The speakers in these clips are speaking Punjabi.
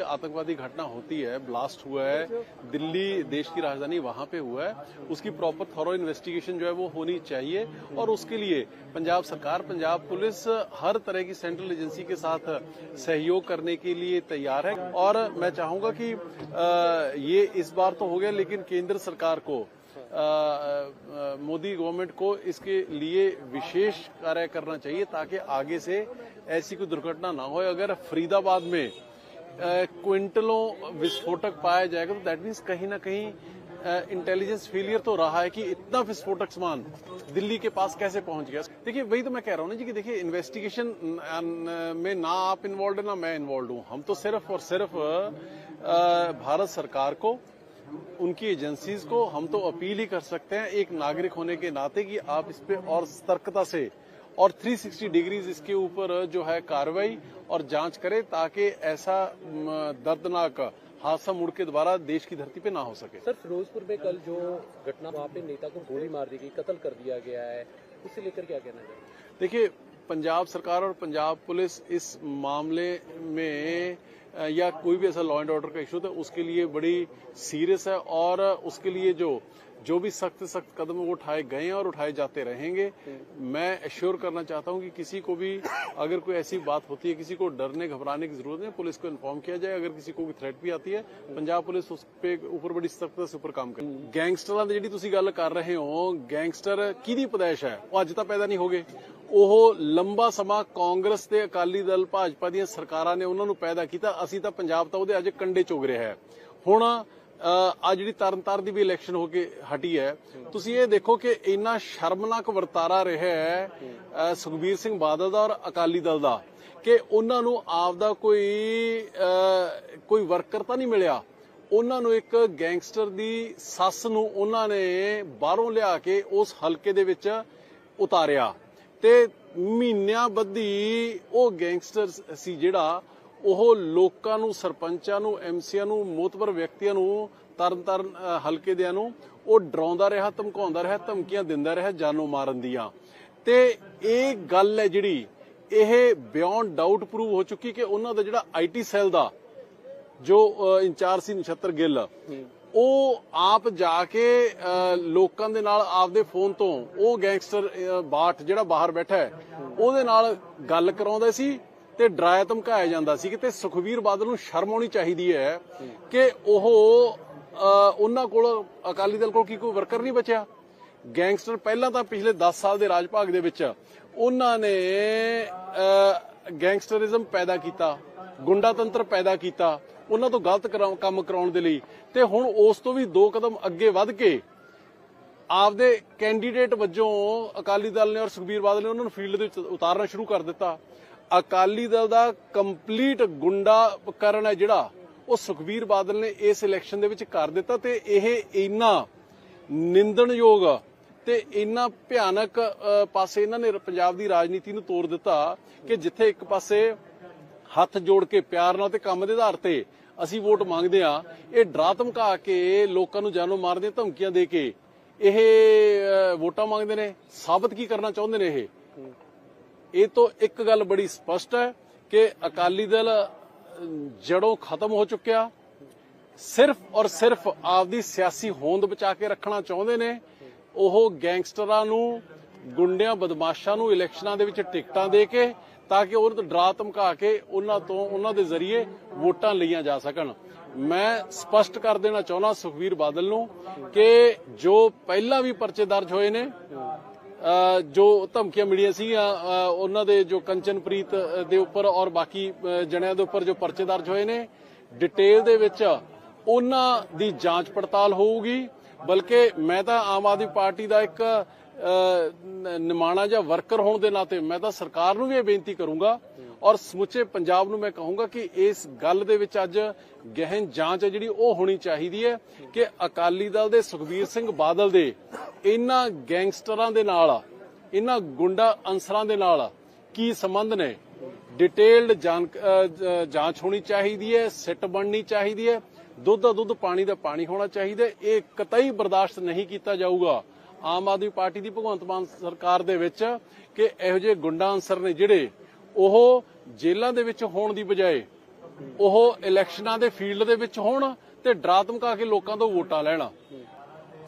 आतंकवादी घटना होती है ब्लास्ट हुआ है, दिल्ली देश की राजधानी वहाँ पे हुआ है, उसकी प्रॉपर थॉरो इन्वेस्टिगेशन जो है वो होनी चाहिए और उसके लिए पंजाब सरकार, पंजाब पुलिस हर तरह की सेंट्रल एजेंसी के साथ सहयोग करने के लिए तैयार है। और मैं चाहूँगा कि ये इस बार तो हो गया, लेकिन केंद्र सरकार को मोदी गवर्नमेंट को इसके लिए विशेष कार्य करना चाहिए ताकि आगे से ऐसी कोई दुर्घटना ना हो। अगर फरीदाबाद में क्विंटलों विस्फोटक पाया जाएगा तो दैट मीन्स कहीं ना कहीं इंटेलिजेंस फेलियर तो रहा है कि इतना विस्फोटक सामान दिल्ली के पास कैसे पहुँच गया। देखिए, वही तो मैं कह रहा हूँ ना जी कि देखिए इन्वेस्टिगेशन में ना आप इन्वॉल्व है, ना मैं इन्वॉल्व हूँ। हम तो सिर्फ़ और सिर्फ़ भारत सरकार को, उनकी एजेंसीज को, हम तो अपील ही कर सकते हैं एक नागरिक होने के नाते कि आप इस पे और सतर्कता से और 360 डिग्रीज इसके ऊपर जो है कार्रवाई और जाँच करे ताकि ऐसा दर्दनाक हादसा मुड़ के दोबारा देश की धरती पे ना हो सके। सर फिरोजपुर में कल जो घटना वहाँ पे नेता को गोली मार दी गई कत्ल कर दिया गया है उसे लेकर क्या कहना चाहिए देखिए पंजाब सरकार और पंजाब पुलिस इस मामले में या कोई भी ऐसा लॉ एंड ऑर्डर का इशू था उसके लिए बड़ी सीरियस है और उसके लिए जो जो भी सख्त सख्त कदम वो उठाए गए हैं और उठाए जाते रहेंगे मैं एश्योर करना चाहता हूं कि किसी को भी अगर कोई ऐसी बात होती है किसी को डरने घबराने की जरूरत नहीं पुलिस को इन्फॉर्म किया जाए अगर किसी को कोई थ्रेट भी आती है पंजाब पुलिस उस पे ਉੱਪਰ ਬੜੀ ਸਖਤੀ ਸੇ ਉੱਪਰ ਕੰਮ ਕਰ ਗੈਂਗਸਟਰਾਂ ਦੀ ਜਿਹੜੀ ਤੁਸੀਂ ਗੱਲ ਕਰ ਰਹੇ ਹੋ ਗੈਂਗਸਟਰ ਕਿਹਦੀ ਪਦੈਸ਼ ਹੈ ਉਹ ਅੱਜ ਤਾਂ ਪੈਦਾ ਨਹੀਂ ਹੋਗੇ ਉਹ ਲੰਬਾ ਸਮਾਂ ਕਾਂਗਰਸ ਤੇ ਅਕਾਲੀ ਦਲ ਭਾਜਪਾ ਦੀਆਂ ਸਰਕਾਰਾਂ ਨੇ ਉਹਨਾਂ ਨੂੰ ਪੈਦਾ ਕੀਤਾ ਅਸੀਂ ਤਾਂ ਪੰਜਾਬ ਤਾਂ ਉਹਦੇ ਅੱਜ ਕੰਡੇ ਚੁਗ ਰਿਹਾ ਹੈ ਹੁਣ ਆ ਜਿਹੜੀ ਤਰਨਤਾਰਨ ਦੀ ਵੀ ਇਲੈਕਸ਼ਨ ਹੋ ਕੇ ਹਟੀ ਹੈ, ਤੁਸੀਂ ਇਹ ਦੇਖੋ ਕਿ ਇੰਨਾ ਸ਼ਰਮਨਾਕ ਵਰਤਾਰਾ ਰਿਹਾ ਹੈ ਸੁਖਬੀਰ ਸਿੰਘ ਬਾਦਲ ਦਾ ਔਰ ਅਕਾਲੀ ਦਲ ਦਾ, ਕਿ ਉਹਨਾਂ ਨੂੰ ਆਪਦਾ ਕੋਈ ਕੋਈ ਵਰਕਰ ਤਾਂ ਨਹੀਂ ਮਿਲਿਆ। ਉਹਨਾਂ ਨੂੰ ਇੱਕ ਗੈਂਗਸਟਰ ਦੀ ਸੱਸ ਨੂੰ ਉਹਨਾਂ ਨੇ ਬਾਹਰੋਂ ਲਿਆ ਕੇ ਉਸ ਹਲਕੇ ਦੇ ਵਿੱਚ ਉਤਾਰਿਆ। ਤੇ ਮਹੀਨਿਆਂ ਬੱਧੀ ਉਹ ਗੈਂਗਸਟਰ ਸੀ ਜਿਹੜਾ ਉਹ ਲੋਕਾਂ ਨੂੰ, ਸਰਪੰਚਾਂ ਨੂੰ ਐਮਸੀਆਂ ਨੂੰ, ਮੋਤਬਰ ਵਿਅਕਤੀਆਂ ਨੂੰ ਤਰਨ ਤਰਨ ਹਲਕੇ ਦਿਆਂ ਨੂੰ ਉਹ ਡਰਾਉਂਦਾ ਰਿਹਾ, ਧਮਕਾਉਂਦਾ ਰਿਹਾ, ਧਮਕੀਆਂ ਦਿੰਦਾ ਰਿਹਾ ਜਾਨੋਂ ਮਾਰਨ ਦੀਆਂ। ਤੇ ਇਹ ਗੱਲ ਹੈ ਜਿਹੜੀ, ਇਹ ਬਿਯੋਂਡ ਡਾਊਟ ਪ੍ਰੂਵ ਹੋ ਚੁੱਕੀ ਕਿ ਉਹਨਾਂ ਦਾ ਜਿਹੜਾ ਆਈਟੀ ਸੈੱਲ ਦਾ, ਜੋ ਇੰਚਾਰਜ ਸੀ ਨਛੱਤਰ ਗਿੱਲ, ਉਹ ਆਪ ਜਾ ਕੇ ਲੋਕਾਂ ਦੇ ਨਾਲ ਆਪਦੇ ਫੋਨ ਤੋਂ, ਉਹ ਗੈਂਗਸਟਰ ਬਾਠ ਜਿਹੜਾ ਬਾਹਰ ਬੈਠਾ ਹੈ, ਉਹਦੇ ਨਾਲ ਗੱਲ ਕਰਾਉਂਦਾ ਸੀ ਤੇ ਡਰਾਇਆ ਧਮਕਾਇਆ ਜਾਂਦਾ ਸੀ ਤੇ ਸੁਖਵੀਰ ਬਾਦਲ ਨੂੰ ਸ਼ਰਮ ਆਉਣੀ ਚਾਹੀਦੀ ਹੈ ਕਿ ਉਹ ਉਹਨਾਂ ਕੋਲ, ਅਕਾਲੀ ਦਲ ਕੋਲ ਕੀ ਕੋਈ ਵਰਕਰ ਨਹੀਂ ਬਚਿਆ? ਗੈਂਗਸਟਰ ਪਹਿਲਾਂ ਤਾਂ ਪਿਛਲੇ 10 ਸਾਲ ਦੇ ਰਾਜ ਭਾਗ ਦੇ ਵਿੱਚ ਉਹਨਾਂ ਨੇ ਗੈਂਗਸਟਰਿਜ਼ਮ ਪੈਦਾ ਕੀਤਾ ਗੁੰਡਾ ਤੰਤਰ ਪੈਦਾ ਕੀਤਾ, ਉਹਨਾਂ ਤੋਂ ਗਲਤ ਕਰਾਉ- ਕੰਮ ਕਰਾਉਣ ਦੇ ਲਈ। ਤੇ ਹੁਣ ਉਸ ਤੋਂ ਵੀ ਦੋ ਕਦਮ ਅੱਗੇ ਵੱਧ ਕੇ ਆਪਦੇ ਕੈਂਡੀਡੇਟ ਵਜੋਂ ਅਕਾਲੀ ਦਲ ਨੇ ਔਰ ਸੁਖਬੀਰ ਬਾਦਲ ਨੇ ਉਹਨਾਂ ਨੂੰ ਫੀਲਡ ਦੇ ਵਿੱਚ ਉਤਾਰਨਾ ਸ਼ੁਰੂ ਕਰ ਦਿੱਤਾ। ਅਕਾਲੀ ਦਲ ਦਾ ਕੰਪਲੀਟ ਗੁੰਡਾ ਹੈ ਜਿਹੜਾ, ਉਹ ਸੁਖਬੀਰ ਬਾਦਲ ਨੇ ਇਸ ਇਲੈਕਸ਼ਨ ਦੇ ਵਿੱਚ ਕਰ ਦਿੱਤਾ ਤੇ ਇਹ ਇੰਨਾ ਨਿੰਦਣਯੋਗ ਤੇ ਇੰਨਾ ਭਿਆਨਕ ਪਾਸੇ ਇਹਨਾਂ ਨੇ ਪੰਜਾਬ ਦੀ ਰਾਜਨੀਤੀ ਨੂੰ ਤੋੜ ਦਿੱਤਾ ਕਿ ਜਿੱਥੇ ਇੱਕ ਪਾਸੇ ਹੱਥ ਜੋੜ ਕੇ ਪਿਆਰ ਨਾਲ ਤੇ ਕੰਮ ਦੇ ਆਧਾਰ ਤੇ ਅਸੀਂ ਵੋਟ ਮੰਗਦੇ ਆ ਇਹ ਡਰਾ ਧਮਕਾ ਕੇ ਲੋਕਾਂ ਨੂੰ ਜਾਨੋਂ ਮਾਰਨ ਧਮਕੀਆਂ ਦੇ ਕੇ। ਇਹ ਵੋਟਾਂ ਮੰਗਦੇ ਨੇ, ਸਾਬਤ ਕੀ ਕਰਨਾ ਚਾਹੁੰਦੇ ਨੇ ਇਹ? ਇਹ ਤੋਂ ਇੱਕ ਗੱਲ ਬੜੀ ਸਪਸ਼ਟ ਹੈ ਕਿ ਅਕਾਲੀ ਦਲ ਅਮ, ਜੜੋਂ ਖਤਮ ਹੋ ਚੁੱਕਿਆ। ਸਿਰਫ ਔਰ ਸਿਰਫ ਆਪਦੀ ਸਿਆਸੀ ਹੋਂਦ ਬਚਾ ਕੇ ਰੱਖਣਾ ਚਾਹੁੰਦੇ ਨੇ। ਉਹ ਗੈਂਗਸਟਰਾਂ ਨੂੰ ਗੁੰਡਿਆਂ ਬਦਮਾਸ਼ਾਂ ਨੂੰ ਇਲੈਕਸ਼ਨਾਂ ਦੇ ਵਿੱਚ ਟਿਕਟਾਂ ਦੇ ਕੇ ਤਾਂ ਕਿ ਉਹਨਾਂ ਤੋਂ ਡਰਾ ਧਮਕਾ ਕੇ ਉਹਨਾਂ ਤੋਂ ਉਹਨਾਂ ਦੇ ਜ਼ਰੀਏ ਵੋਟਾਂ ਲਈਆਂ ਜਾ ਸਕਣ। ਮੈਂ ਸਪਸ਼ਟ ਕਰ ਦੇਣਾ ਚਾਹੁੰਦਾ ਸੁਖਵੀਰ ਬਾਦਲ ਨੂੰ ਕਿ ਜੋ ਪਹਿਲਾਂ ਵੀ ਪਰਚੇ ਦਰਜ ਹੋਏ ਨੇ ਜੋ ਧਮਕੀਆਂ ਮਿਲੀਆਂ ਸੀ ਉਹਨਾਂ ਦੇ ਜੋ ਕੰਚਨਪ੍ਰੀਤ ਦੇ ਉੱਪਰ ਔਰ ਬਾਕੀ ਜਣਿਆਂ ਦੇ ਉੱਪਰ ਜੋ ਪਰਚੇ ਦਰਜ ਹੋਏ ਨੇ, ਡਿਟੇਲ ਦੇ ਵਿੱਚ ਉਹਨਾਂ ਦੀ ਜਾਂਚ ਪੜਤਾਲ ਹੋਊਗੀ। ਬਲਕਿ ਮੈਂ ਤਾਂ ਆਮ ਆਦਮੀ ਪਾਰਟੀ ਦਾ ਇੱਕ ਨਿਮਾਣਾ ਜਾਂ ਵਰਕਰ ਹੋਣ ਦੇ ਨਾਤੇ ਮੈਂ ਤਾਂ ਸਰਕਾਰ ਨੂੰ ਵੀ ਇਹ ਬੇਨਤੀ ਕਰੂੰਗਾ ਔਰ ਸਮੁੱਚੇ ਪੰਜਾਬ ਨੂੰ ਮੈਂ ਕਹੂੰਗਾ ਕਿ ਇਸ ਗੱਲ ਦੇ ਵਿੱਚ ਅੱਜ ਗਹਿਨ ਜਾਂਚ ਹੈ ਜਿਹੜੀ ਉਹ ਹੋਣੀ ਚਾਹੀਦੀ ਹੈ ਕਿ ਅਕਾਲੀ ਦਲ ਦੇ ਸੁਖਬੀਰ ਸਿੰਘ ਬਾਦਲ ਦੇ ਇਹਨਾਂ ਗੈਂਗਸਟਰਾਂ ਦੇ ਨਾਲ, ਇਹਨਾਂ ਗੁੰਡਾ ਅਨਸਰਾਂ ਦੇ ਨਾਲ ਕੀ ਸੰਬੰਧ ਨੇ ਡਿਟੇਲਡ ਜਾਂਚ ਹੋਣੀ ਚਾਹੀਦੀ ਹੈ, ਸਿੱਟ ਬਣਨੀ ਚਾਹੀਦੀ ਹੈ, ਦੁੱਧ ਦਾ ਦੁੱਧ, ਪਾਣੀ ਦਾ ਪਾਣੀ ਹੋਣਾ ਚਾਹੀਦਾ ਹੈ। ਇਹ ਕਤਈ ਬਰਦਾਸ਼ਤ ਨਹੀਂ ਕੀਤਾ ਜਾਊਗਾ ਆਮ ਆਦਮੀ ਪਾਰਟੀ ਦੀ ਭਗਵੰਤ ਮਾਨ ਸਰਕਾਰ ਦੇ ਵਿੱਚ ਕਿ ਇਹੋ ਜਿਹੇ ਗੁੰਡਾ ਅਨਸਰ ਨੇ ਜਿਹੜੇ ਉਹ ਜੇਲ੍ਹਾਂ ਦੇ ਵਿੱਚ ਹੋਣ ਦੀ ਬਜਾਏ ਉਹ ਇਲੈਕਸ਼ਨਾਂ ਦੇ ਫੀਲਡ ਦੇ ਵਿੱਚ ਹੋਣ ਤੇ ਡਰਾ ਧਮਕਾ ਕੇ ਲੋਕਾਂ ਤੋਂ ਵੋਟਾਂ ਲੈਣਾ।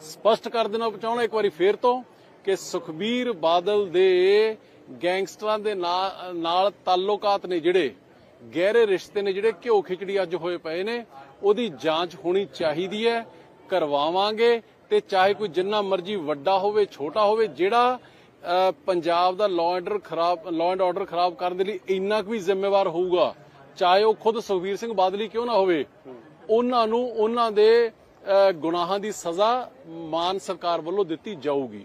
ਸਪਸ਼ਟ ਕਰ ਦੇਣਾ ਚਾਹੁੰਦਾ ਇੱਕ ਵਾਰੀ ਫੇਰ ਤੋਂ ਕਿ ਸੁਖਬੀਰ ਬਾਦਲ ਦੇ ਗੈਂਗਸਟਰਾਂ ਦੇ ਨਾਲ ਤਾਲੁਕਾਤ ਨੇ ਜਿਹੜੇ, ਗਹਿਰੇ ਰਿਸ਼ਤੇ ਨੇ ਜਿਹੜੇ ਘਿਓ ਖਿਚੜੀ ਅੱਜ ਹੋਏ ਪਏ ਨੇ, ਉਹਦੀ ਜਾਂਚ ਹੋਣੀ ਚਾਹੀਦੀ ਹੈ, ਕਰਵਾਵਾਂਗੇ ਤੇ ਚਾਹੇ ਕੋਈ ਜਿੰਨਾ ਮਰਜ਼ੀ ਵੱਡਾ ਹੋਵੇ, ਛੋਟਾ ਹੋਵੇ, ਜਿਹੜਾ ਪੰਜਾਬ ਦਾ ਲਾਅ ਆਰਡਰ ਖਰਾਬ ਲਾਅ ਐਂਡ ਆਰਡਰ ਖਰਾਬ ਕਰਨ ਦੇ ਲਈ ਇੰਨਾ ਕੁ ਵੀ ਜ਼ਿੰਮੇਵਾਰ ਹੋਊਗਾ, ਚਾਹੇ ਉਹ ਖੁਦ ਸੁਖਬੀਰ ਸਿੰਘ ਬਾਦਲੀ ਕਿਉਂ ਨਾ ਹੋਵੇ, ਉਹਨਾਂ ਨੂੰ ਉਹਨਾਂ ਦੇ ਗੁਨਾਹਾਂ ਦੀ ਸਜ਼ਾ ਮਾਨ ਸਰਕਾਰ ਵੱਲੋਂ ਦਿੱਤੀ ਜਾਊਗੀ।